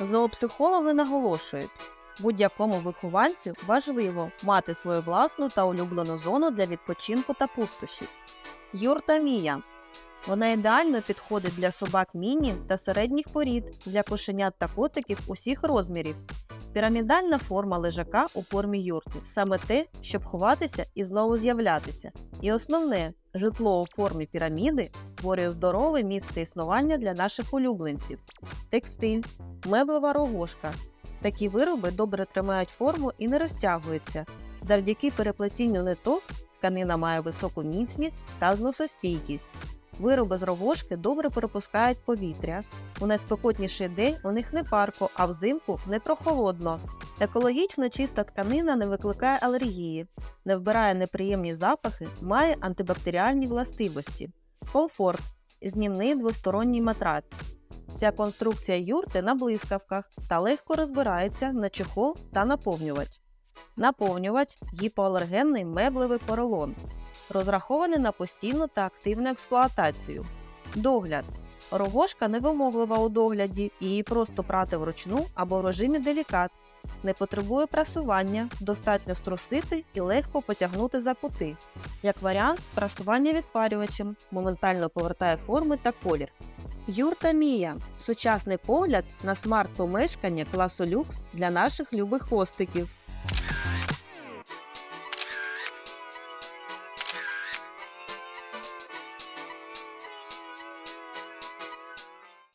Зоопсихологи наголошують, будь-якому вихованцю важливо мати свою власну та улюблену зону для відпочинку та пустощів. Юрта Мія. Вона ідеально підходить для собак міні та середніх порід, для кошенят та котиків усіх розмірів. Пірамідальна форма лежака у формі юрти саме те, щоб ховатися і знову з'являтися. І основне, житло у формі піраміди створює здорове місце існування для наших улюбленців. Текстиль, меблева рогошка. Такі вироби добре тримають форму і не розтягуються. Завдяки переплетінню ниток тканина має високу міцність та зносостійкість. Вироби з рогошки добре пропускають повітря. У найспекотніший день у них не парко, а взимку не прохолодно. Екологічно чиста тканина не викликає алергії, не вбирає неприємні запахи, має антибактеріальні властивості. Комфорт знімний двосторонній матрац. Ця конструкція юрти на блискавках та легко розбирається на чехол та наповнювач. Наповнювач гіпоалергенний меблевий поролон, розрахований на постійну та активну експлуатацію. Догляд. Рогошка невимоглива у догляді, її просто прати вручну або в режимі делікат. Не потребує прасування, достатньо струсити і легко потягнути за кути. Як варіант, прасування відпарювачем моментально повертає форми та колір. Юрта Мія сучасний погляд на смарт-помешкання класу люкс для наших любих хостиків.